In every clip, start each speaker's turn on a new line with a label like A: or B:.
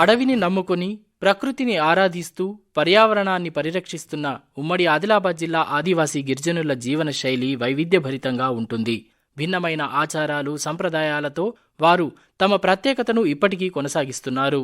A: అడవిని నమ్ముకొని ప్రకృతిని ఆరాధిస్తూ పర్యావరణాన్ని పరిరక్షిస్తున్న ఉమ్మడి ఆదిలాబాద్ జిల్లా ఆదివాసీ గిరిజనుల జీవన శైలి వైవిధ్యభరితంగా ఉంటుంది. భిన్నమైన ఆచారాలు సంప్రదాయాలతో వారు తమ ప్రత్యేకతను ఇప్పటికీ కొనసాగిస్తున్నారు.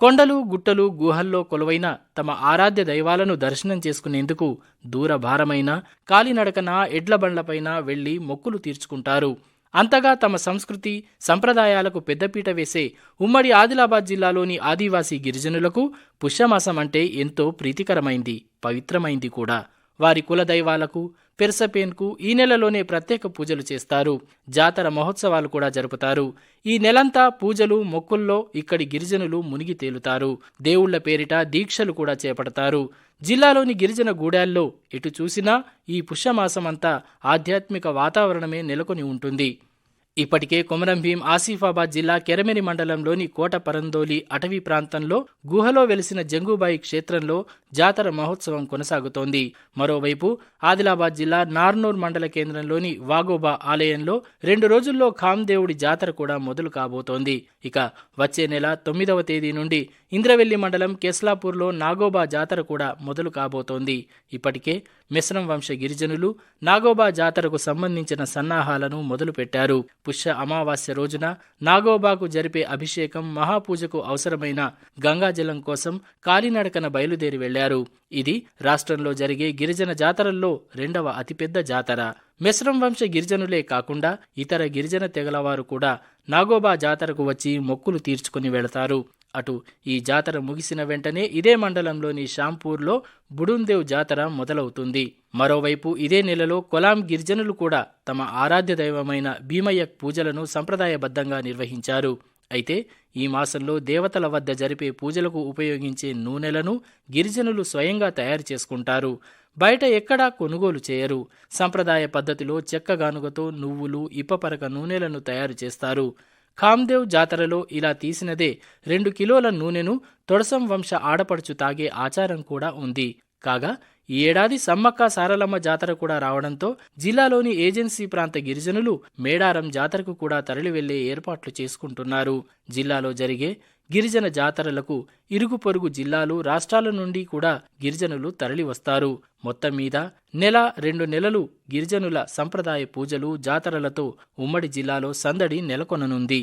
A: కొండలు గుట్టలు గుహల్లో కొలువైన తమ ఆరాధ్య దైవాలను దర్శనం చేసుకునేందుకు దూరభారమైన కాలినడకన ఎడ్లబండ్లపైన వెళ్ళి మొక్కులు తీర్చుకుంటారు. అంతగా తమ సంస్కృతి సంప్రదాయాలకు పెద్దపీట వేసే ఉమ్మడి ఆదిలాబాద్ జిల్లాలోని ఆదివాసీ గిరిజనులకు పుష్యమాసం అంటే ఎంతో ప్రీతికరమైంది పవిత్రమైంది కూడా. వారి కులదైవాలకు పెర్సపేన్కు ఈ నెలలోనే ప్రత్యేక పూజలు చేస్తారు. జాతర మహోత్సవాలు కూడా జరుపుతారు. ఈ నెలంతా పూజలు మొక్కుల్లో ఇక్కడి గిరిజనులు మునిగి తేలుతారు. దేవుళ్ళ పేరిట దీక్షలు కూడా చేపడతారు. జిల్లాలోని గిరిజన గూడాల్లో ఎటు చూసినా ఈ పుష్యమాసమంతా ఆధ్యాత్మిక వాతావరణమే నెలకొని ఉంటుంది. ఇప్పటికే కొమరం భీం ఆసిఫాబాద్ జిల్లా కెరమెరి మండలంలోని కోట పరందోలి అటవీ ప్రాంతంలో గుహలో వెలిసిన జంగుబాయి క్షేత్రంలో జాతర మహోత్సవం కొనసాగుతోంది. మరోవైపు ఆదిలాబాద్ జిల్లా నార్నూర్ మండల కేంద్రంలోని వాగోబా ఆలయంలో రెండు రోజుల్లో ఖామ్దేవుడి జాతర కూడా మొదలు కాబోతోంది. ఇక వచ్చే నెల తొమ్మిదవ తేదీ నుండి ఇంద్రవెల్లి మండలం కెస్లాపూర్లో నాగోబా జాతర కూడా మొదలు కాబోతోంది. ఇప్పటికే మిశ్రం వంశ గిరిజనులు నాగోబా జాతరకు సంబంధించిన సన్నాహాలను మొదలుపెట్టారు. పుష్య అమావాస్య రోజున నాగోబాకు జరిపే అభిషేకం మహాపూజకు అవసరమైన గంగాజలం కోసం కాలినడకన బయలుదేరి వెళ్ళారు ఇది రాష్ట్రంలో జరిగే గిరిజన జాతరల్లో రెండవ అతిపెద్ద జాతర. మిశ్రం వంశ గిరిజనులే కాకుండా ఇతర గిరిజన తెగలవారు కూడా నాగోబా జాతరకు వచ్చి మొక్కులు తీర్చుకుని వెళతారు. అటు ఈ జాతర ముగిసిన వెంటనే ఇదే మండలంలోని షాంపూర్లో బుడుందేవ్ జాతర మొదలవుతుంది. మరోవైపు ఇదే నెలలో కొలాం గిరిజనులు కూడా తమ ఆరాధ్య దైవమైన భీమయ్య పూజలను సంప్రదాయబద్ధంగా నిర్వహించారు. అయితే ఈ మాసంలో దేవతల వద్ద జరిపే పూజలకు ఉపయోగించే నూనెలను గిరిజనులు స్వయంగా తయారు చేసుకుంటారు. బయట ఎక్కడా కొనుగోలు చేయరు. సంప్రదాయ పద్ధతిలో చెక్క గానుగతో నువ్వులు ఇప్పపరక నూనెలను తయారు చేస్తారు. ఖామ్దేవ్ జాతరలో ఇలా తీసినదే రెండు కిలోల నూనెను తొడసం వంశ ఆడపడుచు తాగే ఆచారం కూడా ఉంది. కాగా ఈ ఏడాది సమ్మక్క సారలమ్మ జాతర కూడా రావడంతో జిల్లాలోని ఏజెన్సీ ప్రాంత గిరిజనులు మేడారం జాతరకు కూడా తరలివెళ్ళే ఏర్పాట్లు చేసుకుంటున్నారు. జిల్లాలో జరిగే గిరిజన జాతరలకు ఇరుగు పొరుగు జిల్లాలు రాష్ట్రాల నుండి కూడా గిరిజనులు తరలి వస్తారు మొత్తం మీద నెల రెండు నెలలు గిరిజనుల సంప్రదాయ పూజలు జాతరలతో ఉమ్మడి జిల్లాలో సందడి నెలకొననుంది.